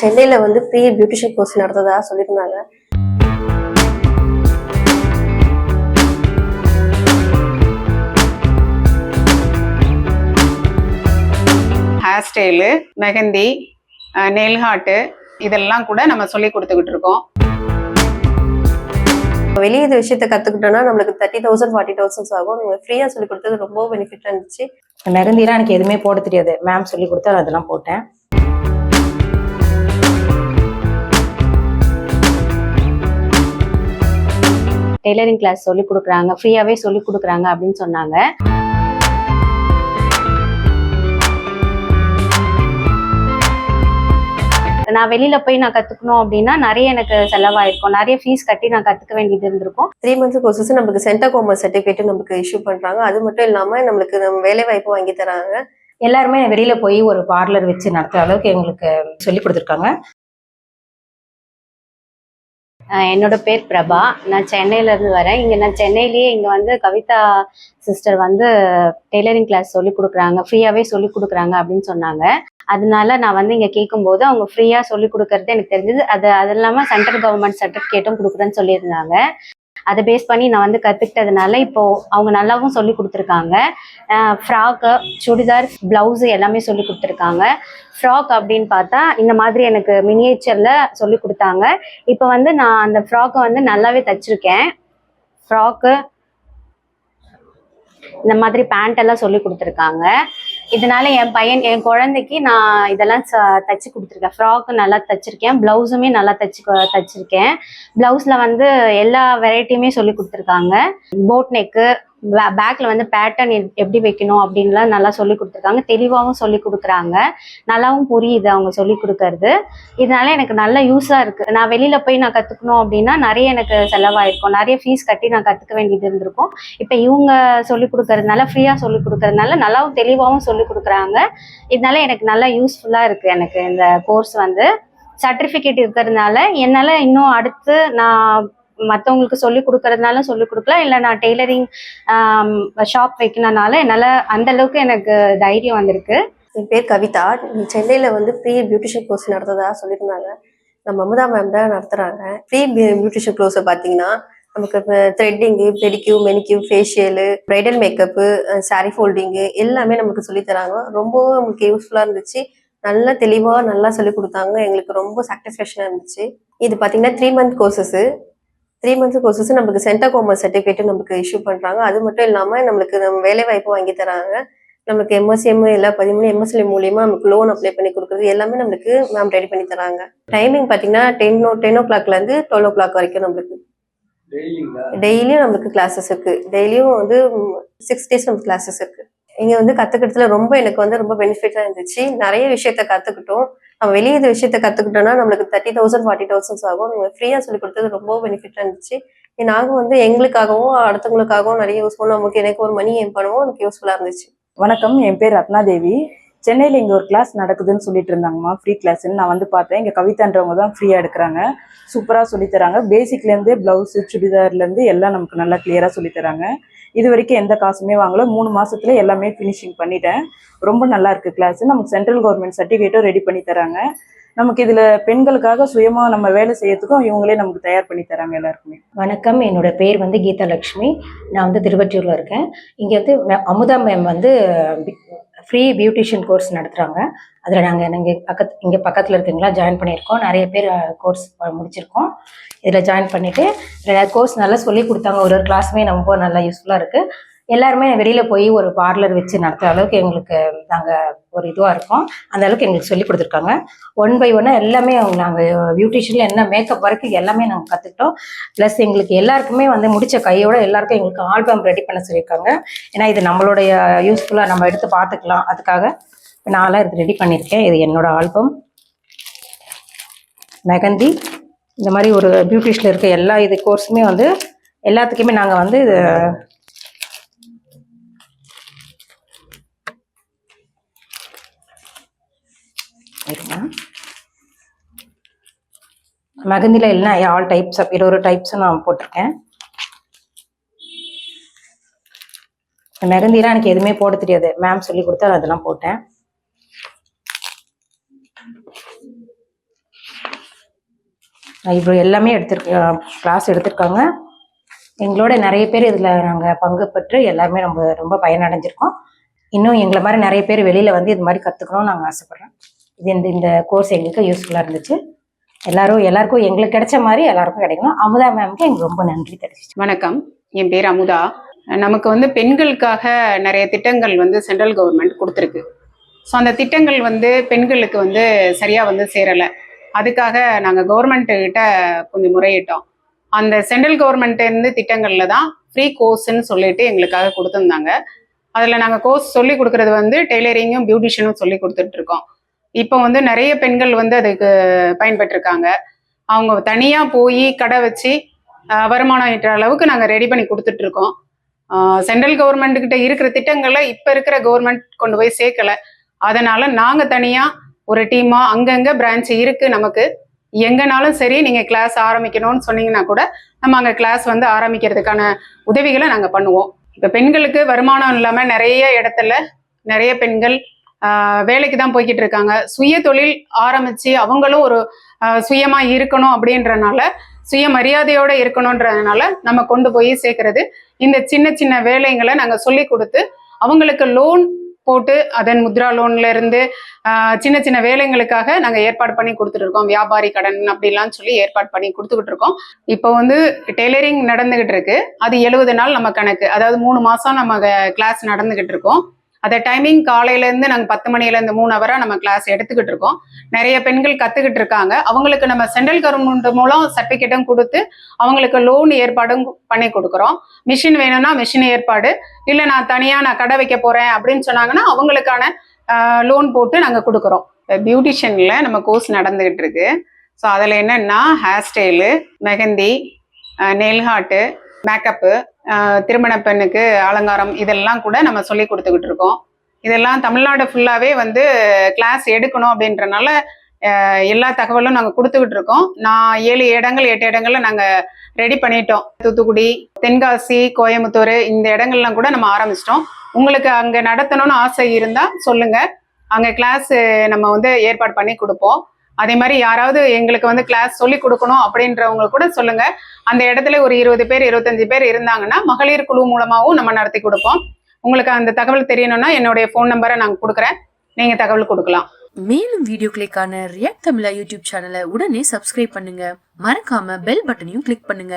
சென்னையில வந்து free beautician course நடந்ததா சொல்லியிருந்தாங்க. Hair style mehndi nail art இதெல்லாம் கூட நம்ம சொல்லி கொடுத்துக்கிட்டு இருக்கோம். வெளியே இந்த விஷயத்த கத்துக்கிட்டோம்னா நம்மளுக்கு தேர்ட்டி தௌசண்ட் ஃபார்ட்டி தௌசண்ட்ஸ் ஆகும். நம்ம ஃப்ரீயா சொல்லி கொடுத்தது ரொம்ப பெனிஃபிட்டா இருந்துச்சு. மெகந்திலாம் எனக்கு எதுவுமே போட தெரியாது. மேம் சொல்லி கொடுத்தா நான் அதெல்லாம் போட்டேன். டெய்லரிங் கிளாஸ் சொல்லி கொடுக்குறாங்க ஃப்ரீயாவே சொல்லி கொடுக்குறாங்க அப்படின்னு சொன்னாங்க. நான் வெளியில போய் நான் கத்துக்கணும் அப்படின்னா நிறைய எனக்கு செலவாயிருக்கும். நிறைய ஃபீஸ் கட்டி நான் கத்துக்க வேண்டியது இருந்திருக்கும். த்ரீ மந்த்ஸ் கோர்சஸ் நமக்கு சென்டர் கோமர் சர்டிஃபிகேட் நமக்கு இஷ்யூ பண்றாங்க. அது மட்டும் இல்லாம நம்மளுக்கு நம்ம வேலை வாய்ப்பு வாங்கி தராங்க. எல்லாருமே வெளியில போய் ஒரு பார்லர் வச்சு நடத்துற அளவுக்கு எங்களுக்கு சொல்லி கொடுத்துருக்காங்க. என்னோட பேர் பிரபா. நான் சென்னையிலேருந்து வரேன். இங்கே நான் சென்னையிலேயே இங்கே வந்து கவிதா சிஸ்டர் வந்து டெய்லரிங் கிளாஸ் சொல்லி கொடுக்குறாங்க. ஃப்ரீயாகவே சொல்லி கொடுக்குறாங்க அப்படின்னு சொன்னாங்க. அதனால நான் வந்து இங்கே கேட்கும்போது அவங்க ஃப்ரீயாக சொல்லி கொடுக்கறது எனக்கு தெரிஞ்சது. அது அது இல்லாமல் சென்ட்ரல் கவர்மெண்ட் சர்டிஃபிகேட்டும் கொடுக்குறேன்னு சொல்லியிருந்தாங்க. அதை பேஸ் பண்ணி நான் வந்து கற்றுக்கிட்டதுனால இப்போ அவங்க நல்லாவும் சொல்லி கொடுத்துருக்காங்க. ஃப்ராக்கு சுடிதார் ப்ளவுஸு எல்லாமே சொல்லி கொடுத்துருக்காங்க. ஃப்ராக் அப்படின்னு பார்த்தா இந்த மாதிரி எனக்கு மினியேச்சரில் சொல்லி கொடுத்தாங்க. இப்போ வந்து நான் அந்த ஃப்ராக்கை வந்து நல்லாவே தச்சிருக்கேன். ஃப்ராக்கு இந்த மாதிரி பேண்ட் எல்லாம் சொல்லி கொடுத்துருக்காங்க. இதனால என் பையன் என் குழந்தைக்கு நான் இதெல்லாம் ச- தச்சு கொடுத்துருக்கேன். ஃப்ராக்கு நல்லா தச்சிருக்கேன். ப்ளவுஸுமே நல்லா தச்சு தச்சிருக்கேன். ப்ளவுஸில் வந்து எல்லா வெரைட்டியுமே சொல்லி கொடுத்துருக்காங்க. போட் நெக்கு பேக்கில் வந்து பேட்டர்ன் எப்படி வைக்கணும் அப்படின்லாம் நல்லா சொல்லி கொடுத்துருக்காங்க. தெளிவாகவும் சொல்லி கொடுக்குறாங்க. நல்லாவும் புரியுது அவங்க சொல்லி கொடுக்கறது. இதனால எனக்கு நல்ல யூஸாக இருக்குது நான் வெளியில் போய் நான் கற்றுக்கணும் அப்படின்னா நிறைய எனக்கு செலவாயிருக்கும். நிறைய ஃபீஸ் கட்டி நான் கற்றுக்க வேண்டியது இருந்திருக்கும். இப்போ இவங்க சொல்லி கொடுக்கறதுனால ஃப்ரீயாக சொல்லி கொடுக்கறதுனால நல்லாவும் தெளிவாகவும் சொல்லி கொடுக்குறாங்க. இதனால எனக்கு நல்லா யூஸ்ஃபுல்லாக இருக்குது எனக்கு இந்த கோர்ஸ் வந்து. சர்டிஃபிகேட் இருக்கிறதுனால என்னால் இன்னும் அடுத்து நான் மற்றவங்களுக்கு சொல்லி கொடுக்கறதுனால சொல்லி கொடுக்கலாம். இல்லை நான் டெய்லரிங் ஷாப் வைக்கணும்னால என்னால் அந்த அளவுக்கு எனக்கு தைரியம் வந்திருக்கு. என் பேர் கவிதா. சென்னையில் வந்து ஃப்ரீ பியூட்டிஷியன் கோர்ஸ் நடத்துறதா சொல்லியிருந்தாங்க. நம்ம மமதா மேம் தான் நடத்துகிறாங்க ஃப்ரீ பியூட்டிஷியன் கோர்ஸை பார்த்தீங்கன்னா நமக்கு threading pedicure manicure facial bridal makeup sari folding எல்லாமே நமக்கு சொல்லித் தராங்க ரொம்ப நமக்கு யூஸ்ஃபுல்லாக இருந்துச்சு. நல்லா தெளிவாக நல்லா சொல்லி கொடுத்தாங்க. எங்களுக்கு ரொம்ப சாட்டிஸ்ஃபேக்ஷனாக இருந்துச்சு. இது பார்த்தீங்கன்னா three month courses three months courses நமக்கு சென்டர் கோமர் சர்டிஃபிகேட் நமக்கு இஷ்யூ பண்ணுறாங்க அது மட்டும் இல்லாமல் நம்மளுக்கு நம்ம வேலை வாய்ப்பு வாங்கி தராங்க. நம்மளுக்கு எம்எஸ்எம் எல்லா பதிமூணு எம்எஸ்எல் மூலியமா நமக்கு லோன் அப்ளை பண்ணி கொடுக்குறது எல்லாமே நம்மளுக்கு மேம் ரெடி பண்ணி தராங்க. டைமிங் பார்த்தீங்கன்னா டென் ஓ டென் ஓ கிளாக்லேருந்து டுவெல் ஓ கிளாக் வரைக்கும் நம்மளுக்கு. டெய்லியும் நம்மளுக்கு கிளாஸஸ் இருக்கு. டெய்லியும் வந்து சிக்ஸ் டேஸ் நமக்கு கிளாஸஸ் இருக்கு. இங்க வந்து கத்துக்கிறதுல ரொம்ப எனக்கு வந்து ரொம்ப பெனிஃபிட்டா இருந்துச்சு. நிறைய விஷயத்த கத்துக்கிட்டோம். நம்ம வெளியே இந்த விஷயத்த கத்துக்கிட்டோம்னா நம்மளுக்கு தேர்ட்டி தௌசண்ட் ஃபார்ட்டி தௌசண்ட்ஸ் ஆகும். நம்ம ஃப்ரீயா சொல்லி கொடுத்தது ரொம்ப பெனிஃபிட்டாக இருந்துச்சு. நாங்கள் வந்து எங்களுக்காகவும் அடுத்தவங்களுக்காகவும் நிறைய யூஸ் பண்ணுவோம் நமக்கு எனக்கு ஒரு மணி ஏம் பண்ணுவோம் எனக்கு யூஸ்ஃபுல்லா இருந்துச்சு. வணக்கம். என் பேர் ரத்னாதேவி. சென்னையில் இங்கே ஒரு கிளாஸ் நடக்குதுன்னு சொல்லிட்டு இருந்தாங்கம்மா. ஃப்ரீ கிளாஸ்ன்னு நான் வந்து பார்த்தேன். இங்கே கவிதான்றவங்க தான் ஃப்ரீயாக எடுக்கிறாங்க. சூப்பராக சொல்லித்தராங்க பேசிக்லேருந்து ப்ளவுஸு சுடிதார்லேருந்து எல்லாம் நமக்கு நல்லா கிளியராக சொல்லித்தராங்க இது வரைக்கும் எந்த காசுமே வாங்கல. மூணு மாதத்துல எல்லாமே ஃபினிஷிங் பண்ணிட்டேன். ரொம்ப நல்லா இருக்கு கிளாஸ் நமக்கு சென்ட்ரல் கவர்மெண்ட் சர்டிஃபிகேட்டும் ரெடி பண்ணி தராங்க. நமக்கு இதில் பெண்களுக்காக சுயமாக நம்ம வேலை செய்யறதுக்கும் இவங்களே நமக்கு தயார் பண்ணி தராங்க எல்லாருக்குமே. வணக்கம். என்னோட பேர் வந்து கீதா லட்சுமி நான் வந்து திருவற்றியூர்ல இருக்கேன். இங்கே வந்து மே- அமுதா மேம் வந்து ஃப்ரீ பியூட்டிஷியன் கோர்ஸ் நடத்துகிறாங்க அதில் நாங்கள் இங்கே பக்கத்து இங்கே பக்கத்தில் இருக்கீங்களா ஜாயின் பண்ணியிருக்கோம். நிறைய பேர் கோர்ஸ் முடிச்சிருக்கோம். இதில் ஜாயின் பண்ணிவிட்டு கோர்ஸ் நல்லா சொல்லி கொடுத்தாங்க. ஒரு ஒரு கிளாஸுமே ரொம்ப நல்லா யூஸ்ஃபுல்லாக இருக்குது எல்லாருமே வெளியில் போய் ஒரு பார்லர் வச்சு நடத்துகிற அளவுக்கு எங்களுக்கு நாங்கள் ஒரு இதுவாக இருக்கோம். அந்த அளவுக்கு எங்களுக்கு சொல்லி கொடுத்துருக்காங்க. ஒன் பை ஒன்னாக எல்லாமே அவங்க நாங்கள் பியூட்டிஷியனில் என்ன மேக்கப் வரைக்கும் எல்லாமே நாங்கள் கற்றுக்கிட்டோம் ப்ளஸ் எங்களுக்கு எல்லாருக்குமே வந்து முடிச்ச கையோட எல்லாருக்கும் எங்களுக்கு ஆல்பம் ரெடி பண்ண சொல்லியிருக்காங்க. ஏன்னா இது நம்மளுடைய யூஸ்ஃபுல்லாக நம்ம எடுத்து பார்த்துக்கலாம். அதுக்காக நான்லாம் இது ரெடி பண்ணியிருக்கேன். இது என்னோட ஆல்பம் மெகந்தி. இந்த மாதிரி ஒரு பியூட்டிஷில் இருக்க எல்லா இது கோர்ஸுமே வந்து எல்லாத்துக்குமே நாங்கள் வந்து இது இருங்க. மெகந்தியில் எல்லாம் ஆல் டைப்ஸ் ஆஃப் இருபது டைப்ஸும் நான் போட்டிருக்கேன். மெகந்திலாம் எனக்கு எதுவுமே போட தெரியாது. மேம் சொல்லி கொடுத்தா நான் அதெல்லாம் போட்டேன். இப்போ எல்லாமே எடுத்திருக்க கிளாஸ் எடுத்திருக்காங்க. எங்களோட நிறைய பேர் இதில் நாங்கள் பங்கு பெற்று எல்லாருமே நம்ம ரொம்ப பயனடைஞ்சிருக்கோம். இன்னும் எங்களை மாதிரி நிறைய பேர் வெளியில் வந்து இது மாதிரி கற்றுக்கணும்னு நாங்கள் ஆசைப்பட்றோம் இது இந்த இந்த கோர்ஸ் எங்களுக்கு யூஸ்ஃபுல்லாக இருந்துச்சு. எல்லாரும் எல்லாருக்கும் எங்களுக்கு கிடைச்ச மாதிரி எல்லாருக்கும் கிடைக்கணும். அமுதா மேம்க்கு எங்களுக்கு ரொம்ப நன்றி தெரிவிச்சு வணக்கம். என் பேர் அமுதா. நமக்கு வந்து பெண்களுக்காக நிறைய திட்டங்கள் வந்து சென்ட்ரல் கவர்மெண்ட் கொடுத்துருக்கு. ஸோ அந்த திட்டங்கள் வந்து பெண்களுக்கு வந்து சரியாக வந்து சேரலை. அதுக்காக நாங்கள் கவர்மெண்ட்டுக்கிட்ட கொஞ்சம் முறையிட்டோம். அந்த சென்ட்ரல் கவர்மெண்ட்டேருந்து திட்டங்களில் தான் ஃப்ரீ கோர்ஸ்ன்னு சொல்லிட்டு எங்களுக்காக கொடுத்துருந்தாங்க. அதில் நாங்கள் கோர்ஸ் சொல்லி கொடுக்குறது வந்து டெய்லரிங்கும் பியூட்டிஷியனும் சொல்லி கொடுத்துட்ருக்கோம் இப்போ வந்து நிறைய பெண்கள் வந்து அதுக்கு பயன்பெற்றிருக்காங்க. அவங்க தனியாக போய் கடை வச்சு வருமானம் ஈட்டுற அளவுக்கு நாங்கள் ரெடி பண்ணி கொடுத்துட்டு இருக்கோம் சென்ட்ரல் கவர்மெண்ட் கிட்ட இருக்கிற திட்டங்களை இப்போ இருக்கிற கவர்மெண்ட் கொண்டு போய் சேர்க்கல. அதனால நாங்கள் தனியாக ஒரு டீமாக அங்கங்கே பிரான்ச் இருக்கு நமக்கு. எங்கனாலும் சரி நீங்கள் கிளாஸ் ஆரம்பிக்கணும்னு சொன்னீங்கன்னா கூட நம்ம அங்கே கிளாஸ் வந்து ஆரம்பிக்கிறதுக்கான உதவிகளை நாங்கள் பண்ணுவோம். இப்போ பெண்களுக்கு வருமானம் இல்லாமல் நிறைய இடத்துல நிறைய பெண்கள் வேலைக்கு தான் போய்கிட்டு இருக்காங்க. சுய தொழில் ஆரம்பிச்சு அவங்களும் ஒரு சுயமாக சுயமா இருக்கணும் அப்படின்றனால சுயமரியாதையோட இருக்கணுன்றதுனால நம்ம கொண்டு போய் சேர்க்கறது. இந்த சின்ன சின்ன வேலைங்களை நாங்கள் சொல்லி கொடுத்து அவங்களுக்கு லோன் போட்டு அதன் முத்ரா லோன்ல இருந்து சின்ன சின்ன வேலைங்களுக்காக நாங்க ஏற்பாடு பண்ணி கொடுத்துட்டு இருக்கோம். வியாபாரி கடன் அப்படிலாம் சொல்லி ஏற்பாடு பண்ணி கொடுத்துக்கிட்டு இருக்கோம். இப்போ வந்து டெய்லரிங் நடந்துகிட்டு இருக்கு. அது எழுபது நாள் நம்ம கணக்கு. அதாவது மூணு மாசம் நம்ம கிளாஸ் நடந்துகிட்டு இருக்கோம். அந்த டைமிங் காலையிலேருந்து நாங்கள் பத்து மணிலருந்து மூணு ஹவராக நம்ம கிளாஸ் எடுத்துக்கிட்டு இருக்கோம். நிறைய பெண்கள் கற்றுக்கிட்டு இருக்காங்க. அவங்களுக்கு நம்ம சென்ட்ரல் கவர்மெண்ட் மூலம் சர்டிஃபிகேட்டும் கொடுத்து அவங்களுக்கு லோன் ஏற்பாடும் பண்ணி கொடுக்குறோம். மிஷின் வேணும்னா மிஷின் ஏற்பாடு. இல்லை நான் தனியாக நான் கடை வைக்க போகிறேன் அப்படின்னு சொன்னாங்கன்னா அவங்களுக்கான லோன் போட்டு நாங்கள் கொடுக்குறோம். பியூட்டிஷியனில் நம்ம கோர்ஸ் நடந்துகிட்டு இருக்கு. ஸோ அதில் என்னென்னா hair style mehndi nail art makeup திருமண பெண்ணுக்கு அலங்காரம் இதெல்லாம் கூட நம்ம சொல்லி கொடுத்துக்கிட்டு இருக்கோம். இதெல்லாம் தமிழ்நாடு ஃபுல்லாகவே வந்து கிளாஸ் எடுக்கணும் அப்படின்றனால எல்லா தகவலும் நாங்கள் கொடுத்துக்கிட்டு இருக்கோம். நான் ஏழு இடங்கள் எட்டு இடங்கள்ல நாங்கள் ரெடி பண்ணிட்டோம். தூத்துக்குடி தென்காசி கோயம்புத்தூர் இந்த இடங்கள்லாம் கூட நம்ம ஆரம்பிச்சிட்டோம். உங்களுக்கு அங்கே நடத்தணும்னு ஆசை இருந்தால் சொல்லுங்கள் அங்கே கிளாஸ் நம்ம வந்து ஏற்பாடு பண்ணி கொடுப்போம். அதே மாதிரி யாராவது எங்களுக்கு வந்து கிளாஸ் சொல்லி கொடுக்கணும் அப்படின்றவங்க கூட சொல்லுங்க. அந்த இடத்துல ஒரு இருபது பேர் இருபத்தஞ்சு பேர் இருந்தாங்கன்னா மகளிர் குழு மூலமாகவும் நம்ம நடத்தி கொடுப்போம். உங்களுக்கு அந்த தகவல் தெரியணும்னா என்னுடைய ஃபோன் நம்பரை நான் கொடுக்குறேன். நீங்கள் தகவல் கொடுக்கலாம். மேலும் வீடியோக்களுக்கான ரியாக்ட் தமிழா யூடியூப் சேனலை உடனே சப்ஸ்கிரைப் பண்ணுங்க. மறக்காம பெல் பட்டனையும் கிளிக் பண்ணுங்க.